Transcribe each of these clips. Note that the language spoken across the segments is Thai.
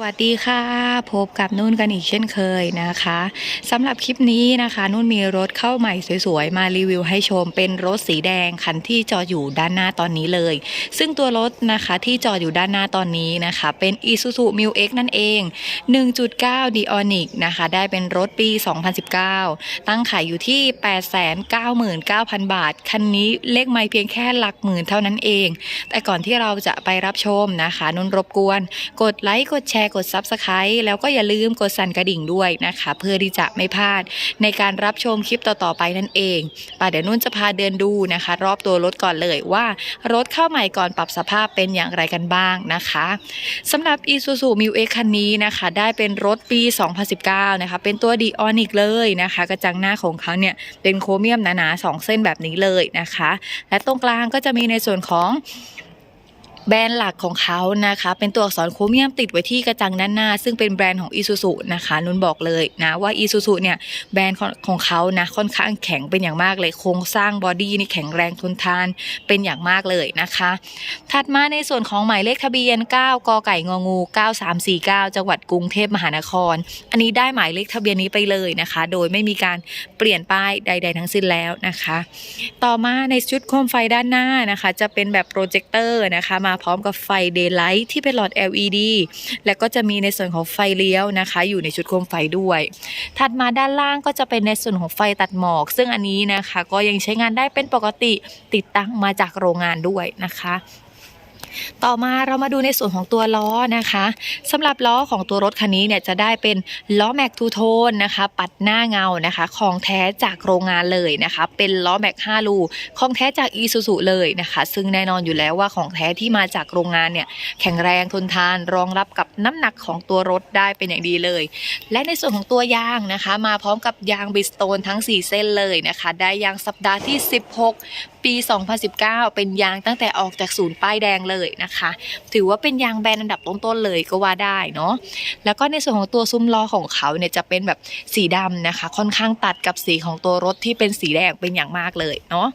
สวัสดีค่ะพบกับนุ่นกันอีกเช่นเคยนะคะสำหรับคลิปนี้นะคะ นุ่นมีรถเข้าใหม่สวยๆ มารีวิวให้ชมเป็นรถสีแดงคันที่จอดอยู่ด้านหน้าตอนนี้เลย ซึ่งตัวรถนะคะที่จอดอยู่ด้านหน้าตอนนี้นะคะ เป็น Isuzu m u X นั่นเอง 1.9 d i o n i c นะคะ ได้เป็นรถปี 2019 ตั้งขายอยู่ที่ 899,000 บาท คันนี้เลขไม่เพียงแค่หลักหมื่นเท่านั้นเอง แต่ก่อนที่เราจะไปรับชมนะคะ นุ่นรบกวน กดไลค์กดแชร์กด Subscribe แล้วก็อย่าลืมกดสั่นกระดิ่งด้วยนะคะ เพื่อที่จะไม่พลาดในการรับชมคลิปต่อๆไปนั่นเองป่ะเดี๋ยวนุ่นจะพาเดินดูนะคะ รอบตัวรถก่อนเลยว่ารถเข้าใหม่ก่อนปรับสภาพเป็นอย่างไรกันบ้างนะคะสำหรับ Isuzu m u X คันนี้นะคะ ได้เป็นรถปี 2019 นะคะ เป็นตัว d i o n i c เลยนะคะ กระจังหน้าของเขาเนี่ยเป็นโครเมียมหนาๆสองเส้นแบบนี้เลยนะคะ และตรงกลางก็จะมีในส่วนของ แบรนด์หลักของเขานะคะ เป็นตัวอักษรโครเมียมติดไว้ที่กระจังด้านหน้า ซึ่งเป็นแบรนด์ของ Isuzu นะคะนุ่นบอกเลยนะว่า Isuzu เนี่ยแบรนด์ของของเขานะค่อนข้างแข็งเป็นอย่างมากเลยโครงสร้างบอดี้นี่แข็งแรงทนทานเป็นอย่างมากเลยนะคะ ถัดมาในส่วนของหมายเลขทะเบียน 9 กไก่งองู 9349 จังหวัดกรุงเทพมหานคร อันนี้ได้หมายเลขทะเบียนนี้ไปเลยนะคะ โดยไม่มีการเปลี่ยนป้ายใด ๆ ทั้งสิ้นแล้วนะคะ ต่อมาในชุดโคมไฟด้านหน้านะคะ จะเป็นแบบโปรเจคเตอร์นะคะมาพร้อมกับไฟเดย์ไลท์ที่เป็นหลอด LED และก็จะมีในส่วนของไฟเลี้ยวนะคะ อยู่ในชุดโคมไฟด้วย ถัดมาด้านล่างก็จะเป็นในส่วนของไฟตัดหมอก ซึ่งอันนี้นะคะ ก็ยังใช้งานได้เป็นปกติติดตั้งมาจากโรงงานด้วยนะคะ ต่อมาเรามาดูในส่วนของตัวล้อนะคะสำหรับล้อของตัวรถคันนี้เนี่ยจะได้เป็นล้อแม็กทูโทนนะคะ ปัดหน้าเงานะคะ ของแท้จากโรงงานเลยนะคะ เป็นล้อแม็ก5ลูของแท้จากอีซูซูเลยนะคะ ซึ่งแน่นอนอยู่แล้วว่าของแท้ที่มาจากโรงงานเนี่ยแข็งแรงทนทานรองรับกับน้ำหนักของตัวรถได้เป็นอย่างดีเลย และในส่วนของตัวยางนะคะ มาพร้อมกับยางบิสโตนทั้ง 4 เส้นเลยนะคะ ได้ยางสัปดาห์ที่ 16ปี 2019 เป็นยางตั้งแต่ออกจากศูนย์ป้ายแดงเลยนะคะ ถือว่าเป็นยางแบรนด์อันดับต้นๆเลยก็ว่าได้เนาะแล้วก็ในส่วนของตัวซุ้มล้อของเขาเนี่ยจะเป็นแบบสีดำนะคะ ค่อนข้างตัดกับสีของตัวรถที่เป็นสีแดงเป็นอย่างมากเลยเนาะ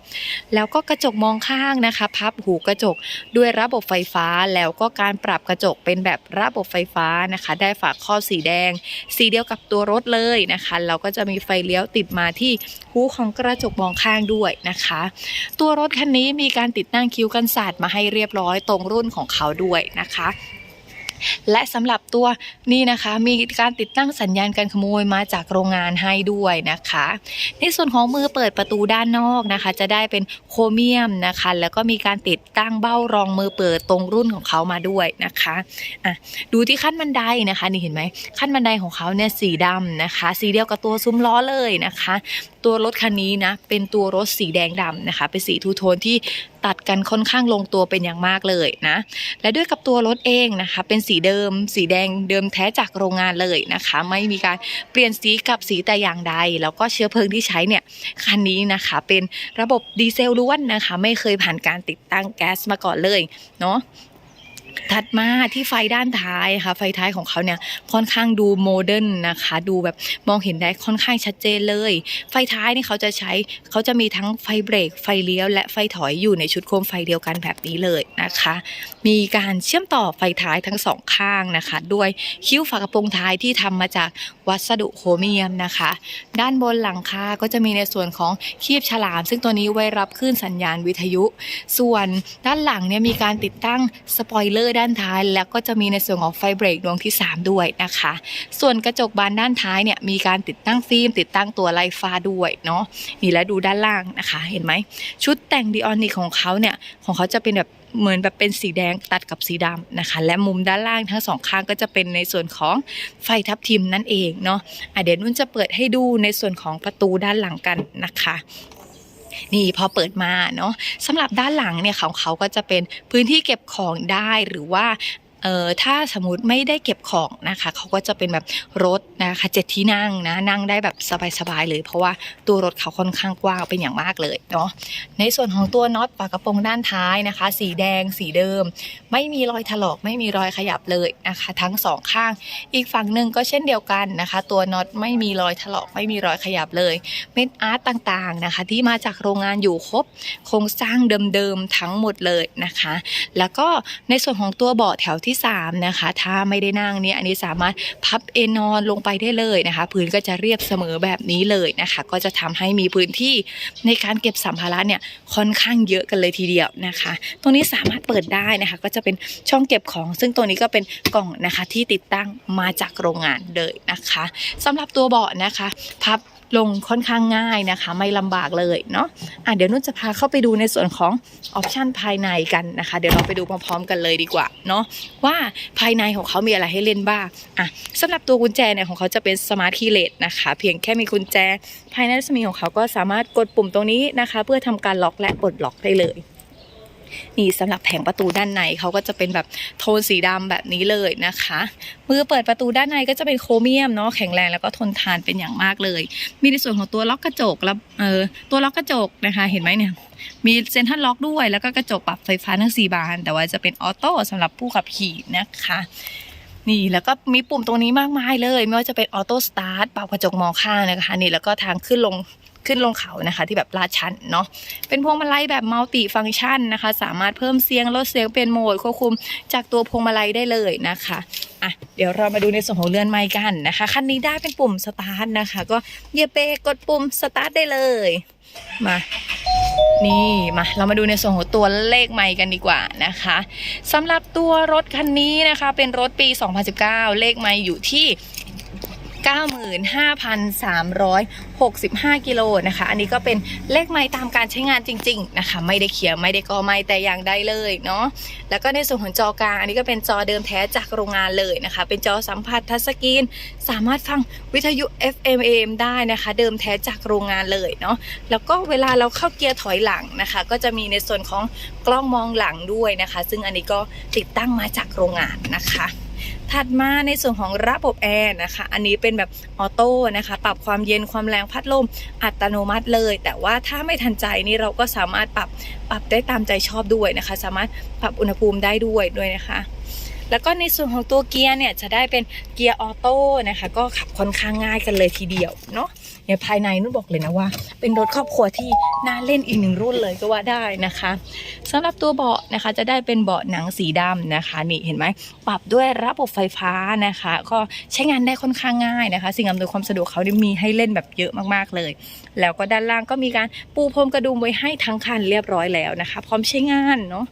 แล้วก็กระจกมองข้างนะคะ พับหูกระจกด้วยระบบไฟฟ้าแล้วก็การปรับกระจกเป็นแบบระบบไฟฟ้านะคะ ได้ฝาครอบสีแดง สีเดียวกับตัวรถเลยนะคะ เราก็จะมีไฟเลี้ยวติดมาที่หูของกระจกมองข้างด้วยนะคะตัวตัวรถคันนี้มีการติดตั้งคิ้วกันศาสตร์มาให้เรียบร้อยตรงรุ่นของเขาด้วยนะคะ และสำหรับตัวนี่นะคะ มีการติดตั้งสัญญาณการขโมยมาจากโรงงานให้ด้วยนะคะ ในส่วนของมือเปิดประตูด้านนอกนะคะ จะได้เป็นโครเมียมนะคะ แล้วก็มีการติดตั้งเบ้ารองมือเปิดตรงรุ่นของเขามาด้วยนะคะอะดูที่ขั้นบันไดนะคะ นี่เห็นไหมขั้นบันไดของเขาเนี่ยสีดำนะคะ สีเดียวกับตัวซุ้มล้อเลยนะคะ ตัวรถคันนี้นะเป็นตัวรถสีแดงดำนะคะ เป็นสีทูโทนที่ ตัดกันค่อนข้างลงตัวเป็นอย่างมากเลยนะ และด้วยกับตัวรถเองนะคะ เป็นสีเดิม สีแดงเดิมแท้จากโรงงานเลยนะคะ ไม่มีการเปลี่ยนสีกับสีแต่อย่างใด แล้วก็เชื้อเพลิงที่ใช้เนี่ยคันนี้นะคะเป็นระบบดีเซลล้วนนะคะ ไม่เคยผ่านการติดตั้งแก๊สมาก่อนเลยเนาะ ถัดมาที่ไฟด้านท้ายค่ะ ไฟท้ายของเขาเนี่ยค่อนข้างดูโมเดิร์นนะคะ ดูแบบมองเห็นได้ค่อนข้างชัดเจนเลย ไฟท้ายนี่เขาจะใช้เขาจะมีทั้งไฟเบรก ไฟเลี้ยว และไฟถอยอยู่ในชุดโคมไฟเดียวกันแบบนี้เลยนะคะ มีการเชื่อมต่อไฟท้ายทั้งสองข้างนะคะ ด้วยคิ้วฝากระโปรงท้ายที่ทำมาจากวัสดุโครเมียมนะคะ ด้านบนหลังคาก็จะมีในส่วนของคีบฉลาม ซึ่งตัวนี้ไว้รับคลื่นสัญญาณวิทยุ ส่วนด้านหลังเนี่ยมีการติดตั้งสปอยเลอร์ด้านท้าย แล้วก็จะมีในส่วนของไฟเบรกดวงที่ 3 ด้วยนะคะ ส่วนกระจกบานด้านท้ายเนี่ยมีการติดตั้งฟิล์มติดตั้งตัวไลฟ้าด้วยเนาะนี่แล้วดูด้านล่างนะคะ เห็นไหม ชุดแต่งดิออนิของเขาเนี่ยของเขาจะเป็นแบบเหมือนแบบเป็นสีแดงตัดกับสีดำนะคะ และมุมด้านล่างทั้งสองข้างก็จะเป็นในส่วนของไฟทับทิมนั่นเองเนาะะเดี๋ยวนุ่นจะเปิดให้ดูในส่วนของประตูด้านหลังกันนะคะ นี่พอเปิดมาเนาะสำหรับด้านหลังเนี่ยของเขาก็จะเป็นพื้นที่เก็บของได้หรือว่า เอ่อถ้าสมมติไม่ได้เก็บของนะคะเขาก็จะเป็นแบบรถนะคะเจ็ดที่นั่งนะนั่งได้แบบสบายๆเลย เพราะว่าตัวรถเขาค่อนข้างกว้างเป็นอย่างมากเลยเนาะในส่วนของตัวน็อตฝากระโปรงด้านท้ายนะคะ สีแดงสีเดิม ไม่มีรอยถลอกไม่มีรอยขยับเลยนะคะ ทั้งสองข้าง อีกฝั่งหนึ่งก็เช่นเดียวกันนะคะ ตัวน็อตไม่มีรอยถลอกไม่มีรอยขยับเลยเม็ดอาร์ตต่างๆนะคะ ที่มาจากโรงงานอยู่ครบโครงสร้างเดิมๆทั้งหมดเลยนะคะ แล้วก็ในส่วนของตัวเบาะแถวที่ที่3นะคะถ้าไม่ได้นั่งเนี่ยอันนี้สามารถพับเอนนอนลงไปได้เลยนะคะ พื้นก็จะเรียบเสมอแบบนี้เลยนะคะ ก็จะทำให้มีพื้นที่ในการเก็บสัมภาระเนี่ยค่อนข้างเยอะกันเลยทีเดียวนะคะ ตรงนี้สามารถเปิดได้นะคะ ก็จะเป็นช่องเก็บของ ซึ่งตัวนี้ก็เป็นกล่องนะคะที่ติดตั้งมาจากโรงงานเลยนะคะสำหรับตัวเบาะนะคะ พับ ลงค่อนข้างง่ายนะคะ ไม่ลำบากเลยเนาะอะเดี๋ยวนุ่นจะพาเข้าไปดูในส่วนของออปชันภายในกันนะคะ เดี๋ยวเราไปดูพร้อมๆกันเลยดีกว่าเนาะว่าภายในของเขามีอะไรให้เล่นบ้างอะสำหรับตัวกุญแจเนี่ยของเขาจะเป็นสมาร์ทคีย์เลสนะคะ เพียงแค่มีกุญแจ ภายในรัศมีของเขาก็สามารถกดปุ่มตรงนี้นะคะ เพื่อทำการล็อกและปลดล็อกได้เลย นี่สำหรับแผงประตูด้านในเขาก็จะเป็นแบบโทนสีดำแบบนี้เลยนะคะมือเปิดประตูด้านในก็จะเป็นโครเมียมเนาะแข็งแรงแล้วก็ทนทานเป็นอย่างมากเลย มีในส่วนของตัวล็อกกระจกแล้วเออตัวล็อกกระจกนะคะเห็นไหมเนี่ยมีเซ็นทรัลล็อกด้วยแล้วก็กระจกปรับไฟฟ้าทั้ง4บาน แต่ว่าจะเป็นออโต้สำหรับผู้ขับขี่นะคะนี่แล้วก็มีปุ่มตรงนี้มากมายเลย ไม่ว่าจะเป็นออโต้สตาร์ทปรับกระจกมองข้างนะคะนี่แล้วก็ทางขึ้นลง ขึ้นลงเขานะคะที่แบบลาดชันเนาะเป็นพวงมาลัยแบบมัลติฟังก์ชันนะคะ สามารถเพิ่มเสียงลดเสียงเป็นโหมดควบคุมจากตัวพวงมาลัยได้เลยนะคะอะเดี๋ยวเรามาดูในส่วนของเรือนไม้กันนะคะคันนี้ได้เป็นปุ่มสตาร์ทนะคะ ก็เหยียบเบรกกดปุ่มสตาร์ทได้เลยมานี่มาเรามาดูในส่วนของตัวเลขไมค์กันดีกว่านะคะสำหรับตัวรถคันนี้นะคะ เป็นรถปี 2019 เลขไมค์อยู่ที่ 95,365 กิโลนะคะ อันนี้ก็เป็นเลขไม้ตามการใช้งานจริง ๆ นะคะ ไม่ได้เขียนไม่ได้กอไม้แต่อย่างใดเลยเนาะแล้วก็ในส่วนของจอกลาง อันนี้ก็เป็นจอเดิมแท้จากโรงงานเลยนะคะ เป็นจอสัมผัสทัชสกรีน สามารถฟังวิทยุ FM AM ได้นะคะ เดิมแท้จากโรงงานเลยเนาะแล้วก็เวลาเราเข้าเกียร์ถอยหลังนะคะ ก็จะมีในส่วนของกล้องมองหลังด้วยนะคะ ซึ่งอันนี้ก็ติดตั้งมาจากโรงงานนะคะ ถัดมาในส่วนของระบบแอร์นะคะ อันนี้เป็นแบบออโต้นะคะ ปรับความเย็นความแรงพัดลมอัตโนมัติเลย แต่ว่าถ้าไม่ทันใจนี่เราก็สามารถปรับปรับได้ตามใจชอบด้วยนะคะ สามารถปรับอุณหภูมิได้ด้วยด้วยนะคะ แล้วก็ในส่วนของตัวเกียร์เนี่ยจะได้เป็นเกียร์ออโต้นะคะ ก็ขับค่อนข้างง่ายกันเลยทีเดียวเนาะเนี่ยภายในนุ่นบอกเลยนะว่า เป็นรถครอบครัวที่น่าเล่นอีกหนึ่งรุ่นเลยก็ว่าได้นะคะสำหรับตัวเบาะนะคะจะได้เป็นเบาะหนังสีดำนะคะนี่เห็นไหมปรับด้วยระบบไฟฟ้านะคะ ก็ใช้งานได้ค่อนข้างง่ายนะคะ สิ่งอำนวยความสะดวกเขาได้มีให้เล่นแบบเยอะมากๆเลย แล้วก็ด้านล่างก็มีการปูพรมกระดุมไว้ให้ทั้งคันเรียบร้อยแล้วนะคะ พร้อมใช้งานเนาะ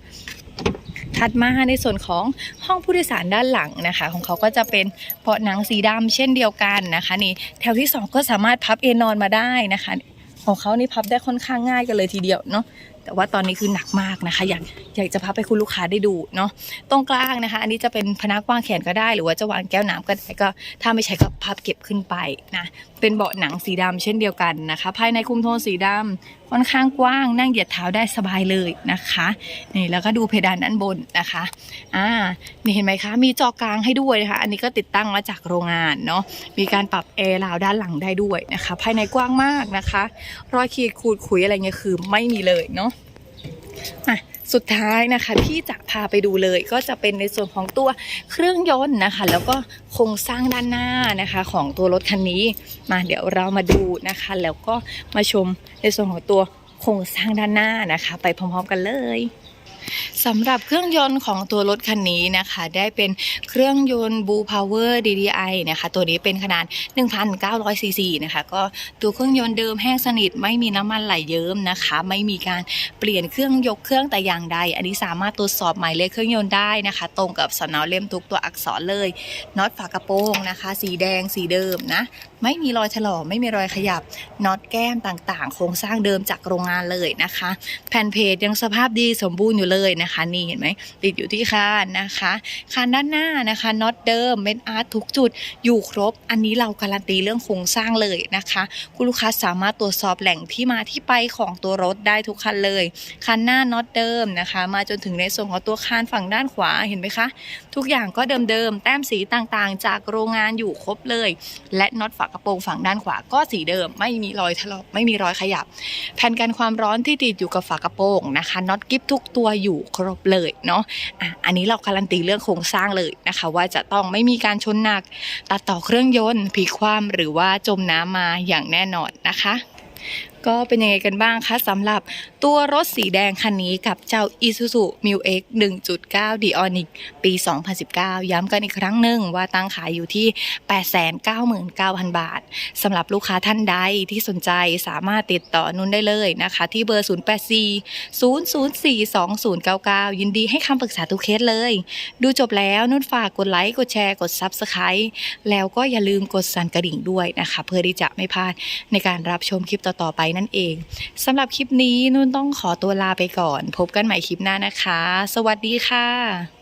ถัดมาในส่วนของห้องผู้โดยสารด้านหลังนะคะ ของเขาก็จะเป็นเบาะหนังสีดำเช่นเดียวกันนะคะนี่แถวที่ 2 ก็สามารถพับเอนนอนมาได้นะคะ ของเขานี่พับได้ค่อนข้างง่ายกันเลยทีเดียวเนาะ แต่ว่าตอนนี้คือหนักมากนะคะ อยากอยากจะพับให้คุณลูกค้าได้ดูเนาะตรงกลางนะคะ อันนี้จะเป็นพนักวางแขนก็ได้ หรือว่าจะวางแก้วน้ำก็ได้ก็ ถ้าไม่ใช้ก็พับเก็บขึ้นไปนะเป็นเบาะหนังสีดำเช่นเดียวกันนะคะ ภายในคุมโทนสีดำค่อนข้างกว้างนั่งเหยียดเท้าได้สบายเลยนะคะนี่แล้วก็ดูเพดานด้านบนนะคะอ่านี่เห็นไหมคะ มีจอกลางให้ด้วยนะคะ อันนี้ก็ติดตั้งมาจากโรงงานเนาะมีการปรับแอร์ราวด้านหลังได้ด้วยนะคะ ภายในกว้างมากนะคะ รอยขีดขูดขุยอะไรเงี้ยคือไม่มีเลยเนาะ อะสุดท้ายนะคะที่จะพาไปดูเลยก็จะเป็นในส่วนของตัวเครื่องยนต์นะคะ แล้วก็โครงสร้างด้านหน้านะคะของตัวรถคันนี้มาเดี๋ยวเรามาดูนะคะ แล้วก็มาชมในส่วนของตัวโครงสร้างด้านหน้านะคะ ไปพร้อมๆกันเลย สำหรับเครื่องยนต์ของตัวรถคันนี้นะคะ ได้เป็นเครื่องยนต์ Blue Power DDI นะคะ ตัวนี้เป็นขนาด 1,900 ซีซีนะคะ ก็ตัวเครื่องยนต์เดิมแห้งสนิท ไม่มีน้ำมันไหลเยิ้มนะคะ ไม่มีการเปลี่ยนเครื่องยกเครื่องแต่อย่างใด อันนี้สามารถตรวจสอบหมายเลขเครื่องยนต์ได้นะคะ ตรงกับสนาเล่มทุกตัวอักษรเลยน็อตฝากระโปรงนะคะ สีแดงสีเดิมนะ ไม่มีรอยถลอกไม่มีรอยขยับน็อตแก้มต่างๆ โครงสร้างเดิมจากโรงงานเลยนะคะ แผ่นเพจยังสภาพดีสมบูรณ์อยู่เลยนะคะนี่เห็นไหมติดอยู่ที่คานนะคะคานด้านหน้านะคะน็อตเดิมเม็ดอาร์ตทุกจุดอยู่ครบ อันนี้เราการันตีเรื่องโครงสร้างเลยนะคะ คุณลูกค้าสามารถตรวจสอบแหล่งที่มาที่ไปของตัวรถได้ทุกคันเลยคันหน้าน็อตเดิมนะคะ มาจนถึงในส่วนของตัวคานฝั่งด้านขวาเห็นไหมคะ ทุกอย่างก็เดิมๆแต้มสีต่างๆ จากโรงงานอยู่ครบเลย และน็อตฝากระโปรงฝั่งด้านขวาก็สีเดิม ไม่มีรอยทะลอกไม่มีรอยขยับ แผ่นกันความร้อนที่ติดอยู่กับฝากระโปรงนะคะน็อตกิฟทุกตัวอยู่ครบเลยเนาะอะอันนี้เราการันตีเรื่องโครงสร้างเลยนะคะ ว่าจะต้องไม่มีการชนหนัก ตัดต่อเครื่องยนต์ผีคว่ำหรือว่าจมน้ำมาอย่างแน่นอนนะคะ ก็เป็นยังไงกันบ้างคะสำหรับตัวรถสีแดงคันนี้กับเจ้า Isuzu Mu X 1.9 d i o n i c ปี 2019 ย้ำกันอีกครั้งหนึ่งว่าตั้งขายอยู่ที่ 899,000 บาทสำหรับลูกค้าท่านใดที่สนใจสามารถติดต่อนุ่นได้เลยนะคะ ที่เบอร์ 084 004 2099 ยินดีให้คำปรึกษาทุกเคสเลย ดูจบแล้วนุ่นฝากกดไลค์กดแชร์กด Subscribe แล้วก็อย่าลืมกดสั่นกระดิ่งด้วยนะคะ เพื่อที่จะไม่พลาดในการรับชมคลิปต่อต่อๆไปนั่นเองสำหรับคลิปนี้นุ่นต้องขอตัวลาไปก่อน พบกันใหม่คลิปหน้านะคะ สวัสดีค่ะ